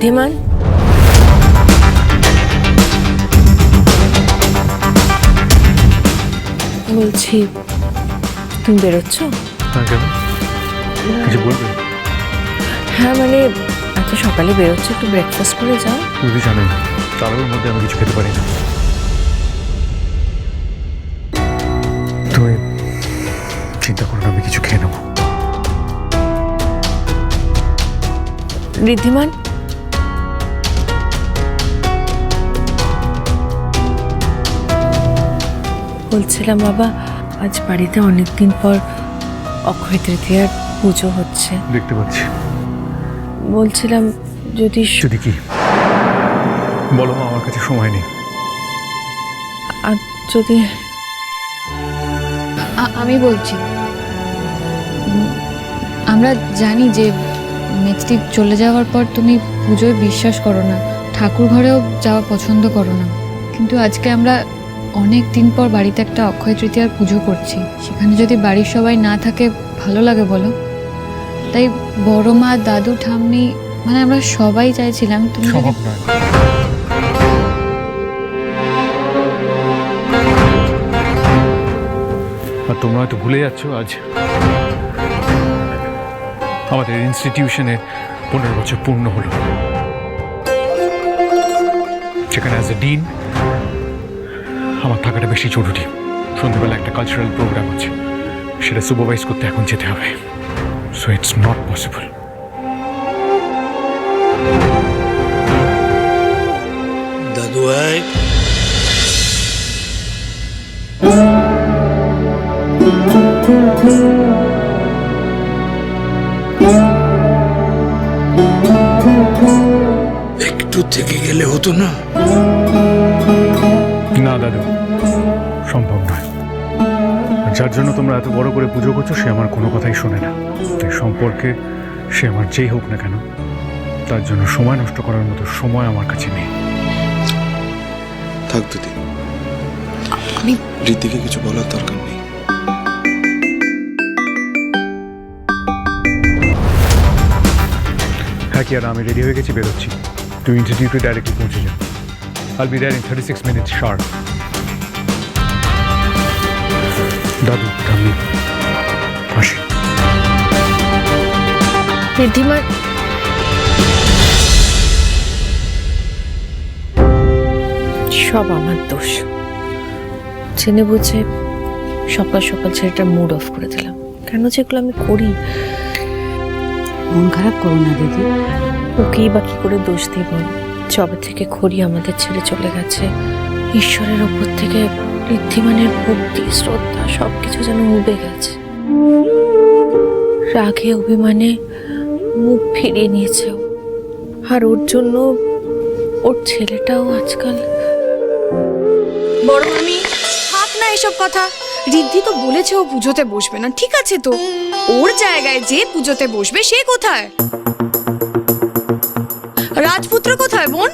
ঋদ্ধিমান বলছি তুমি বেরোচ্ছ? হ্যাঁ কিছু বলবে? হ্যাঁ মানে এত সকালে বেরোচ্ছ একটু ব্রেকফাস্ট করে যাও। তুমি তো জানোই মধ্যে আমি কিছু খেতে পারি না। তুমি চিন্তা করো আমি কিছু খেয়ে নেব। ঋদ্ধিমান? বলছিলাম বাবা আজ বাড়িতে অনেকদিন পর অক্ষয় তৃতীয়ার পুজো হচ্ছে। দেখতে পাচ্ছি। বলছিলাম যদি যদি কি? বলো মা, আমার কাছে সময় নেই। আর যদি আ- আমি বলছি উম, আমরা জানি যে মেজদি চলে যাওয়ার পর তুমি পুজোয় বিশ্বাস করো না ঠাকুর ঘরেও যাওয়া পছন্দ করো না। কিন্তু আজকে আমরা অনেক দিন পর বাড়িতে একটা অক্ষয় তৃতীয়ার পুজো করছি। সেখানে যদি বাড়ির সবাই না থাকে, ভালো লাগে বলো? তাই বড় মা, দাদু, ঠাম্মি মানে আমরা সবাই চাইছিলাম তুমি তোমরা হয়তো ভুলে যাচ্ছ, আজ আমাদের ইনস্টিটিউশনে পনেরো বছর পূর্ণ হলো। সেখানে অ্যাজ এ ডিন আমার থাকাটা বেশি জরুরি। সন্ধ্যেবেলা একটা কালচারাল প্রোগ্রাম আছে। সেটা সুপারভাইজ করতে এখন যেতে হবে। সো ইটস নট পসিবল দাদু ভাই। একটু থেকে গেলে হতো না? না দাদু। সম্ভব নয়। যার জন্য তোমরা এত বড় করে পুজো করছ সে আমার কোনো কথাই শোনে না। তাই সম্পর্কে সে আমার যেই হোক না কেন তার জন্য সময় নষ্ট করার মতো সময় আমার কাছে নেই। থাক দিদি আমি ঋদ্ধিকে কিছু বলার দরকার নেই। হ্যাঁ কি আর আমি রেডি হয়ে গেছি বেরোচ্ছি। তুই ইনস্টিটিউটে ডাইরেক্টলি পৌঁছে যা। I'll be there in thirty six minutes দাদু ঠাম্মি আসি। ঋদ্ধিমান সব আমার দোষ। জেনে বুঝে সকাল সকাল ছেলেটার মুড অফ করে দিলাম। কেন যেগুলো আমি করি? মন খারাপ করো না দিদি। ওকেই বা কি করে দোষ দিব? যবে থেকে খড়ি আমাদের ছেড়ে চলে গেছে। ঈশ্বরের ওপর থেকে ঋদ্ধিমানের ভক্তি, শ্রদ্ধা সব কিছু যেন উবে গেছে। রাগে, অভিমানে মুখ ফিরিয়ে নিয়েছে আর ওর জন্য ওর ছেলেটাও আজকাল বড় মামি থাক না এসব কথা। রিদ্ধি তো বলেছে ও পুজোতে বসবে না, ঠিক আছে তো? ওর জায়গায় যে পুজোতে বসবে সে কোথায়? রাজপুত্র কোথায়, বোন?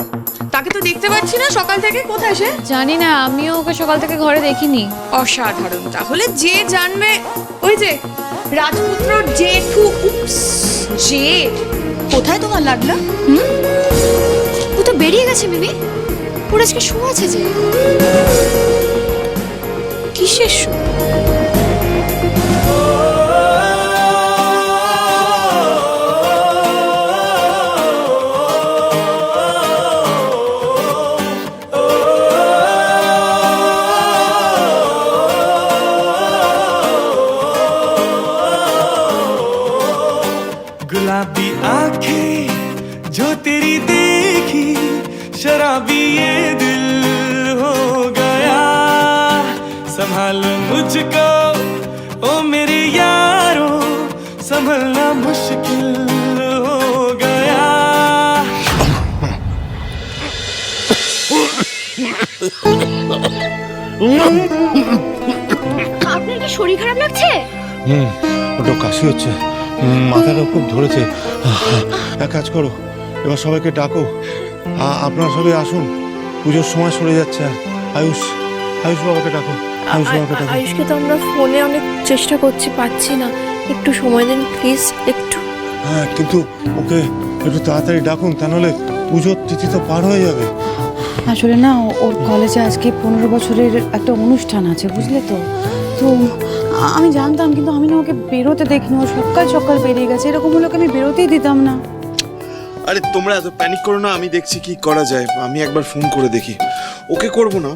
দেখতে পাচ্ছি না সকাল থেকে কোথায় সে? জানি না আমিও ওকে সকাল থেকে ঘরে দেখিনি। অসাধারণ। তাহলে যে জানবে ওই যে রাজপুত্র জেঠু উপস জেঠ। কোথায় তোমার লাগল? ও তো বেরিয়ে গেছে মিমি। ওর আজকে শো আছে যে। কিসের শো? मुझको ओ मेरे यारो संभलना मुश्किल हो गया আপনার কি শরীর খারাপ লাগছে হুম ওটা কাশি হচ্ছে উম, মাথাটা খুব ধরেছে এক কাজ করো এবার সবাইকে ডাকো আ- আপনারা সবাই আসুন পুজোর সময় সরে যাচ্ছে আর আয়ুষ আয়ুষ বাবাকে ডাকো আয়ুষকে তো আমরা ফোনে অনেক চেষ্টা করছি পাচ্ছি না। একটু সময় দিন প্লিজ একটু। হ্যাঁ কিন্তু ওকে একটু তাড়াতাড়ি ডাকুন তা নাহলে পুজোর তিথি তো পার হয়ে যাবে। আসলে না ও- ওর কলেজে আজকে পনেরো বছরের একটা অনুষ্ঠান আছে বুঝলে তো? তো আমি জানতাম কিন্তু আমি না ওকে বেরোতে দেখিনি ও সকাল সকাল বেরিয়ে গেছে। এরকম হলে আমি বেরোতেই দিতাম না। আরে তোমরা এত প্যানিক করো না আমি দেখছি কি করা যায়। আমি একবার ফোন করে দেখি। ওকে করব না?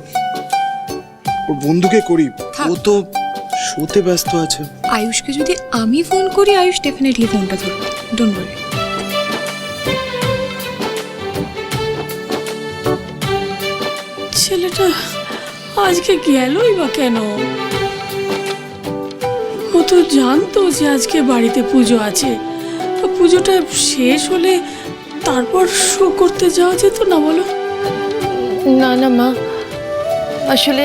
ওর বন্ধুকে করি। ও তো শোতে ব্যস্ত আছে। আয়ুষকে যদি আমি ফোন করি আয়ুষ ডেফিনেটলি ফোনটা ধরবে। ডোন্ট ওয়ারি ছেলেটা আজকে গেলই বা কেন? ও তো জানতো যে আজকে বাড়িতে পুজো আছে। তো পুজোটা শেষ হলে তারপর শো করতে যাওয়া যেত না বলো? না না মা আসলে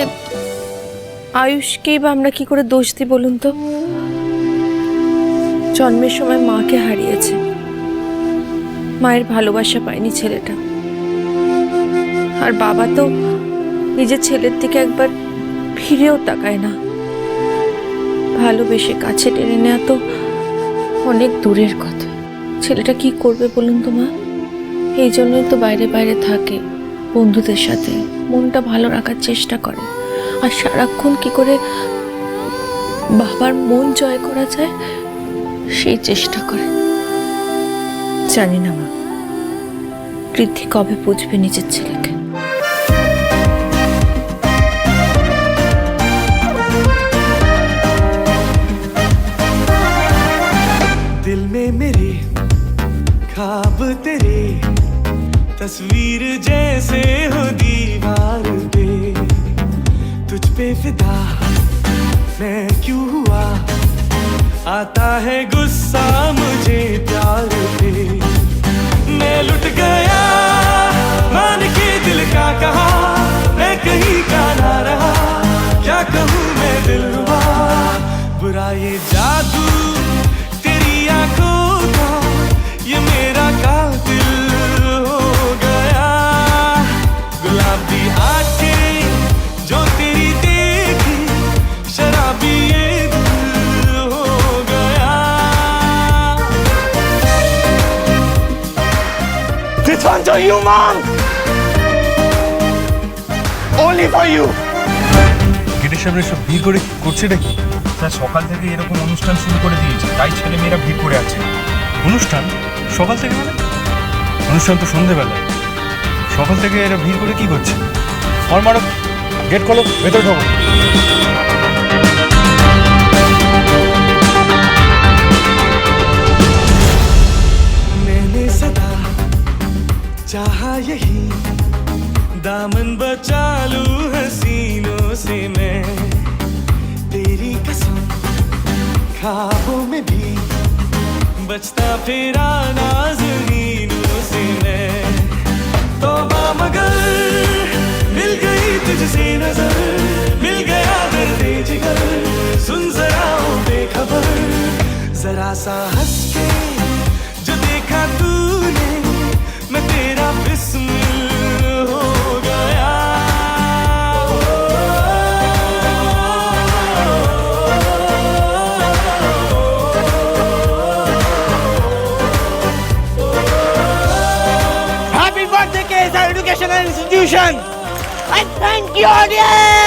আয়ুষকেই বা আমরা কি করে দোষ দিই বলুন তো? জন্মের সময় মাকে হারিয়েছে। মায়ের ভালোবাসা পায়নি ছেলেটা। আর বাবা তো নিজের ছেলের দিকে একবার ফিরেও তাকায় না। ভালোবেসে কাছে টেনে নেওয়া তো অনেক দূরের কথা। ছেলেটা কি করবে বলুন তো মা? এই জন্যই তো বাইরে বাইরে থাকে বন্ধুদের সাথে। মনটা ভালো রাখার চেষ্টা করে। আর সারাক্ষণ কি করে বাবার মন জয় করা যায় সেই চেষ্টা করে জানি না মা বৃদ্ধি কবে বুঝবে নিজের ছেলেকে दिल में मेरे खाब तेरे तस्वीर जैसे हो दीवार पे फिदा मैं क्यों हुआ? आता है गुस्सा मुझे प्यार पे। मैं लुट गया, मान के दिल का कहा, मैं कहीं का ना रहा। क्या कहूँ मैं दिल हुआ बुरा ये for you, mom! Only for you! গেটের সামনে সব ভিড় করে করছে নাকি? স্যার সকাল থেকে এরকম অনুষ্ঠান শুরু করে দিয়েছে। তাই ছেলে মেয়েরা ভিড় করে আছে। অনুষ্ঠান? সকাল থেকে মানে? অনুষ্ঠান তো সন্ধেবেলায়। সকাল থেকে এরা ভিড় করে কি করছে? আর মারো গেট খোলো ভেতরে ঢোকো। यही दामन बचा लूँ हसीनों से मैं। तेरी कसम ख्वाबों में भी बचता फिरा नाज़नीनों से मैं। तो मगर मिल गई तुझसे नज़र, मिल गया दर्द जिगर सुन जरा बेखबर, जरा सा हंस educational institution I thank you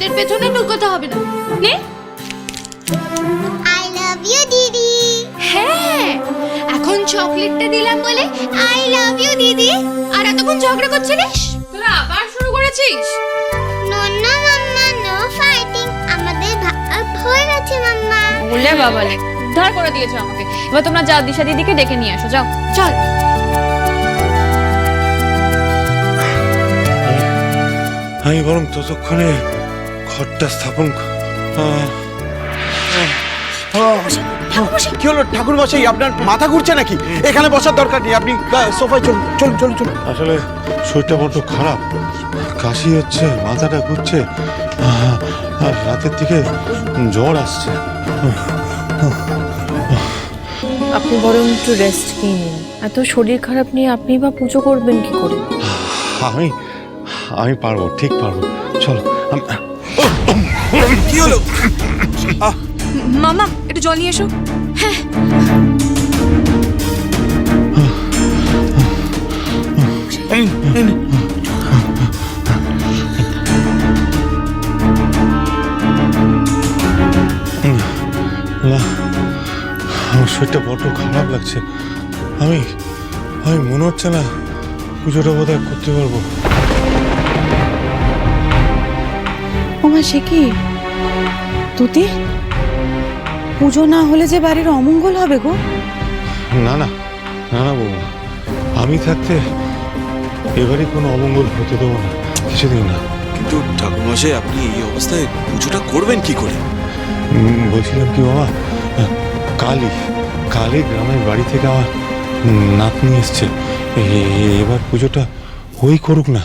মেয়েদের পেছনে লুকোতে হবে না। নে। আই লাভ ইউ দিদি। হ্যাঁ এখন চকলেটটা দিলাম বলে আই লাভ ইউ দিদি। আর এতক্ষণ ঝগড়া করছিলিস? তুই আবার শুরু করেছিস? নন্না মাম্মা নো ফাইটিং আমাদের ভয় আছে মাম্মা। বলে বাবা লে উদ্ধার করে দিয়েছ আমাকে। এবার তোমরা যাও দিশা দিদিকে ডেকে নিয়ে আসো যাও। চল। আমি বরং ততক্ষণে ঘরটা স্থাপন ক- হলো ঠাকুর মশাই আপনার মাথা ঘুরছে নাকি? এখানে বসার দরকার নেই। আপনি সোফায় চলুন চলুন চলুন চলুন। আসলে শরীরটা বড্ড খারাপ। কাশি হচ্ছে মাথাটা ঘুরছে। আর রাতের দিকে জ্বর আসছে। আপনি বরং একটু রেস্ট নিয়ে নিন। এত শরীর খারাপ নিয়ে আপনি বা পুজো করবেন কি করে? আমি আমি পারব ঠিক পারব। চলো আম- কি হলো? মামা একটু জল নিয়ে এসো। এই, এই আমার শরীরটা বড্ড খারাপ লাগছে। আমি আমি মনে হচ্ছে না পুজোটা বোধহয় করতে পারব। সে কি? তুতি? পুজো না হলে যে বাড়ির অমঙ্গল হবে গো। না না না না বৌমা। আমি থাকতে এবারে কোনো অমঙ্গল হতে দেবো না কিছুদিন না। কিন্তু ঠাকুরমশাই আপনি এই অবস্থায় পুজোটা করবেন কি করে? বলছিলাম কি বাবা কালি কালি গ্রামের বাড়ি থেকে আমার নাতনি এসছে। এবার পুজোটা ওই করুক না।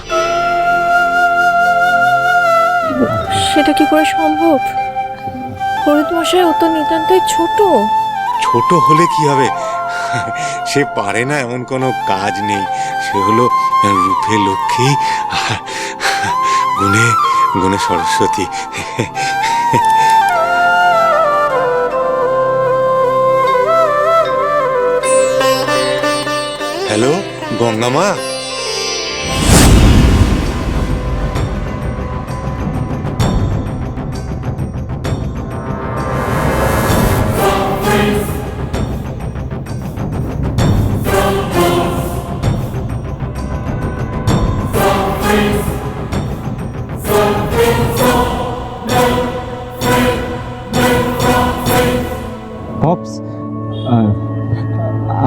সেটা কি করে সম্ভব? পুরোহিত মশাই, ও তো নিতান্তই ছোট। ছোট হলে কি হবে? সে পারে না, এমন কোনো কাজ নেই। সে হলো রূপে লক্ষ্মী গুণে গুণে সরস্বতী। হ্যালো, গঙ্গামা।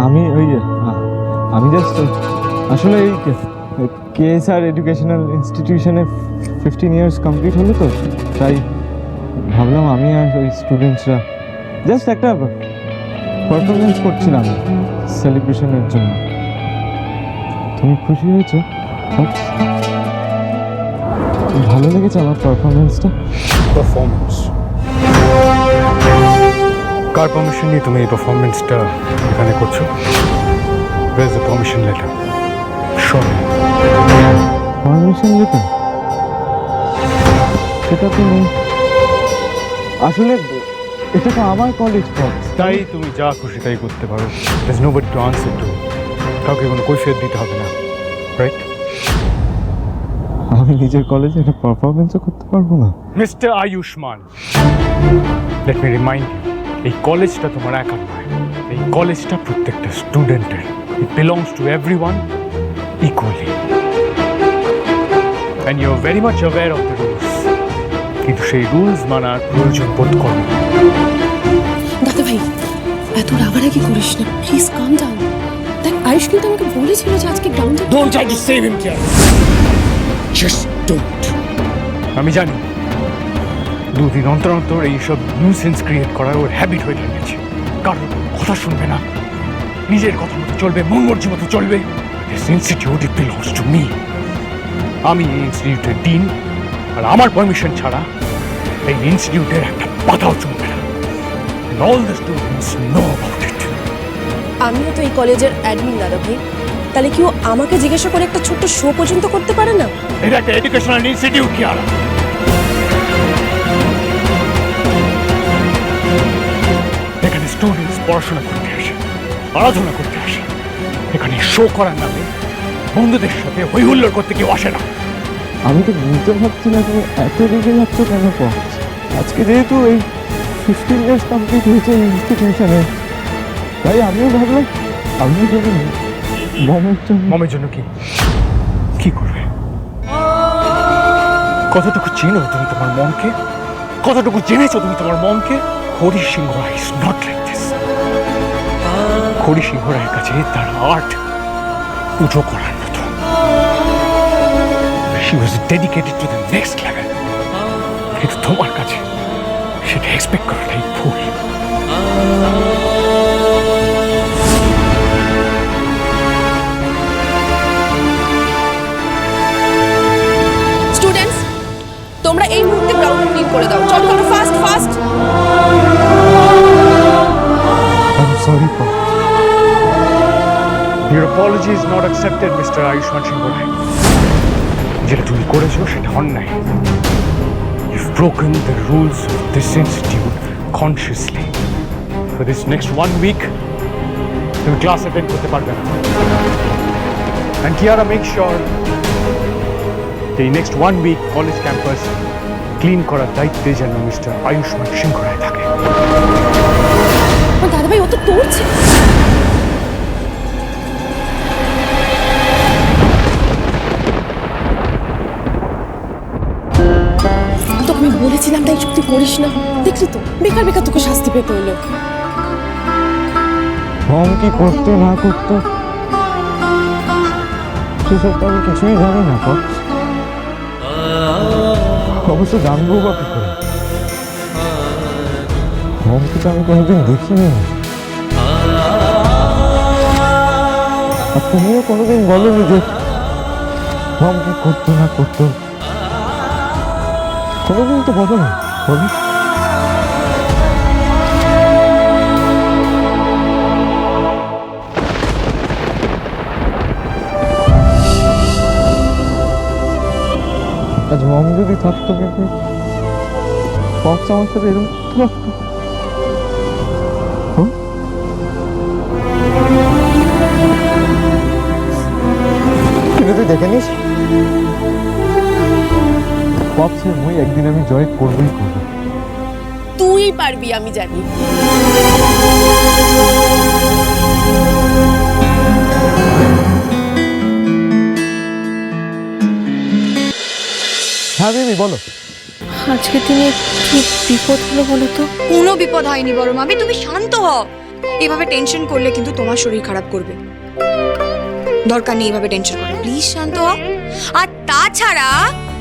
আমি ওই আমি জাস্ট আসলে এই কেএসআর এডুকেশনাল ইনস্টিটিউশনে ফিফটিন ইয়ার্স কমপ্লিট হলো তো, তাই ভাবলাম আমি আর ওই স্টুডেন্টসরা জাস্ট একটা পারফরমেন্স করছিলাম সেলিব্রেশনের জন্য। তুমি খুশি হয়েছো? ভালো লেগেছে আমার পারফরমেন্সটা পারফরমেন্স কার পারমিশন নিয়ে তুমি এই পারফরমেন্সটা এখানে করছ? ওয়েজ দ্য পারমিশন লেটার শোন পারমিশন লেটার সেটা তো আসলে এটা তো আমার কলেজ পক্স তাই তুমি যা খুশি তাই করতে পারো। There's nobody to answer to কাউকে কোনো কৈফিয়ত দিতে হবে না। রাইট আমি নিজের কলেজে একটা পারফরমেন্সও করতে পারব না। Mister Ayushman let me remind এই কলেজটা তোমার একার নয়। এই কলেজটা প্রত্যেকটা স্টুডেন্টের it belongs to every one equally and you are very much aware of the rules কিন্তু সেই রুলস মানার প্রয়োজন বোধ করো দাদা ভাই এত রাগারাগি করিস না। প্লিজ কাম ডাউন দেখ আয়ুষ কিন্তু আমাকে বলেছিল যে আজকে গ্রাউন্ডে try to save him, Kiara. Just don't. আমি জানি। দুদিন অন্তর অন্তর এইসব নিউসেন্স ক্রিয়েট করার ওর হ্যাবিট হয়ে দাঁড়িয়েছে কারোর কথা শুনবে না। নিজের কথা মতো চলবে মন মর্জি মতো চলবে। This institute it belongs to me আমি এই ইনস্টিটিউটের ডিন আর আমার পারমিশন ছাড়া এই ইনস্টিটিউটের একটা পাতাও চলবে না। All the students know about it আমিও তো এই কলেজের অ্যাডমিন দাদা ভাই। তাহলে কি ও আমাকে জিজ্ঞাসা করে একটা ছোট্ট শো পর্যন্ত করতে পারে না? এটা একটা এডুকেশনাল ইনস্টিটিউট কি আর স্টুডেন্টস পড়াশোনা করতে আসে আরাধনা করতে আসে। এখানে শো করার নামে বন্ধুদের সাথে হই হুল্লোড় করতে কেউ আসে না। আমি তো বুঝতে পারছি না তুমি এত রেগে যাচ্ছ কেন আজকে যেহেতু এই ফিফটিন ইয়ার্স কমপ্লিট হয়েছে ইনস্টিটিউশনে তাই আমিও ভাবলাম আমিও যদি মমের জন্য মমের জন্য কি? কি করবে? কতটুকু চেনো তুমি তোমার মনকে কতটুকু জেনেছো তুমি তোমার মনকে Hari Singh is not like this Hari Singh রায়ের কাছে তার আর্ট পুজো করার মতো। She was dedicated to the next level কিন্তু তোমার কাছে সেটা এক্সপেক্ট করাটাই ভুল। স্টুডেন্টস তোমরা এই মুহূর্তে গ্রাউন্ড ক্লিন করে দাও। চলো চলো fast fast I am sorry pop Your apology is not accepted, Mr. Ayushman Shingorai. যেটা তুমি করেছ সেটা অন্যায় You've broken the rules of this institute consciously. For this next one week, তুমি ক্লাস অ্যাটেন্ড করতে পারবে না And Kiara, make sure এই next one week college campus clean করার দায়িত্বে যেন মিস্টার আয়ুষ্মান সিংহরায় থাকে দাদাভাই ও তো করিস না। দেখলি তো, বেকার বেকার তোকে শাস্তি পেতে হলো মম কি করতে না করতো? সেসব তো আমি কিছুই জানি না পপ অবশ্য জানব বা কি করে? মমকে তো আমি কোনোদিন দেখিনি। আর তুমিও কোনোদিন বলনি যে মম কি করতো না করতো? কোনোদিন তো বলো না বলো আজ মম যদি থাকতো কিন্তু পপস আমার সাথে এরকম হুম? কিন্তু তুই দেখে নিস। পপসের মই একদিন আমি জয় করবই করব তুই পারবি আমি জানি। হ্যাঁ বেবি বলো। আজকে দিনে কি বিপদ হলো বলো তো? কোনো বিপদ হয়নি বড় মামি তুমি শান্ত হও। এভাবে টেনশন করলে কিন্তু তোমার শরীর খারাপ করবে। দরকার নেই এভাবে টেনশন করা প্লিজ শান্ত হও। আর তাছাড়া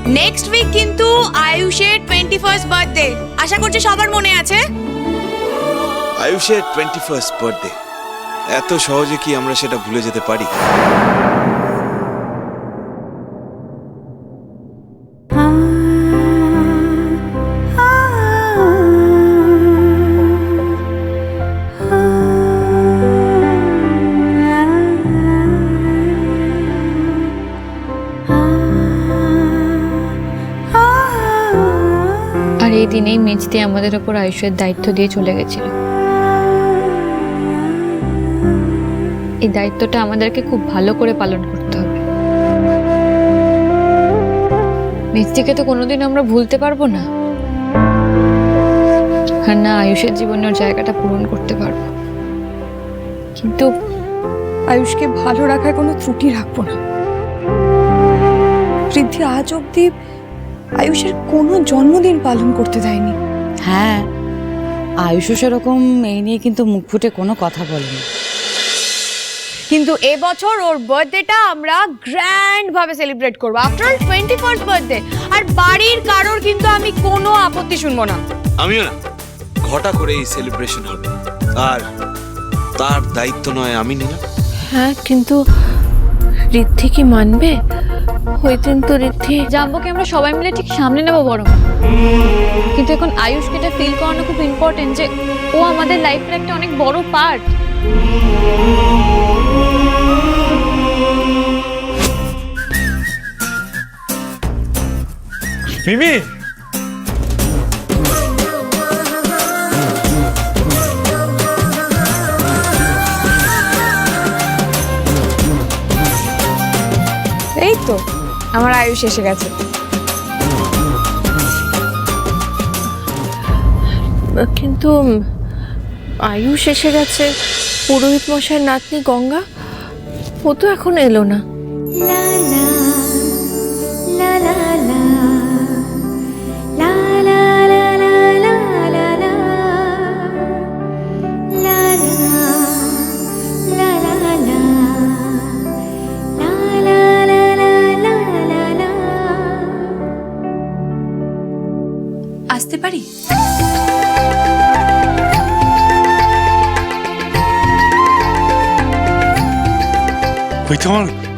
নেক্সট উইক কিন্তু আয়ুষের টোয়েন্টি ফার্স্ট বার্থডে আশা করছি সবার মনে আছে? আয়ুষের টোয়েন্টি ফার্স্ট বার্থডে এত সহজে কি আমরা সেটা ভুলে যেতে পারি? দিনেই মেজদি আমাদের ওপর আয়ুষের দায়িত্ব দিয়ে চলে গেছিল। এই দায়িত্বটা আমাদেরকে খুব ভালো করে পালন করতে হবে। মেজদিকে তো কোনোদিন আমরা ভুলতে পারব না। আর না, আয়ুষের জীবনের জায়গাটা পূরণ করতে পারব। কিন্তু আয়ুষকে ভালো রাখার কোনো ত্রুটি রাখব না। ঋদ্ধি আজ অব্দি আয়ুষের কোনো জন্মদিন পালন করতে দেয়নি। হ্যাঁ আয়ুষও সেরকম এই নিয়ে কিন্তু মুখ ফুটে কোনো কথা বলেনি। কিন্তু এবছর ওর বার্থডেটা আমরা গ্র্যান্ড ভাবে সেলিব্রেট করব। After all twenty first birthday আর বাড়ির কারোর কিন্তু আমি কোনো আপত্তি শুনব না। আমিও না। ঘটা করে এই সেলিব্রেশন হবে। আর তার দায়িত্ব নয় আমি নিলাম। হ্যাঁ কিন্তু ঋদ্ধি কি মানবে? হইতেন তো ঋদ্ধি। জাম্বুকে আমরা সবাই মিলে ঠিক সামনে নেব বরং। কিন্তু এখন আয়ুষকে এটা ফিল করানো খুব ইম্পর্টেন্ট যে ও আমাদের লাইফের একটা অনেক বড় পার্ট মিমি! আমার আয়ুষ এসে গেছে। কিন্তু আয়ুষ এসে গেছে পুরোহিত মশাই নাতনি গঙ্গা ও তো এখন এলো না।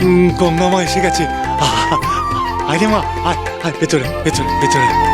আমার উম, গঙ্গা মা এসে গেছে। আরে মা আয় ভেতরে ভেতরে ভেতরে।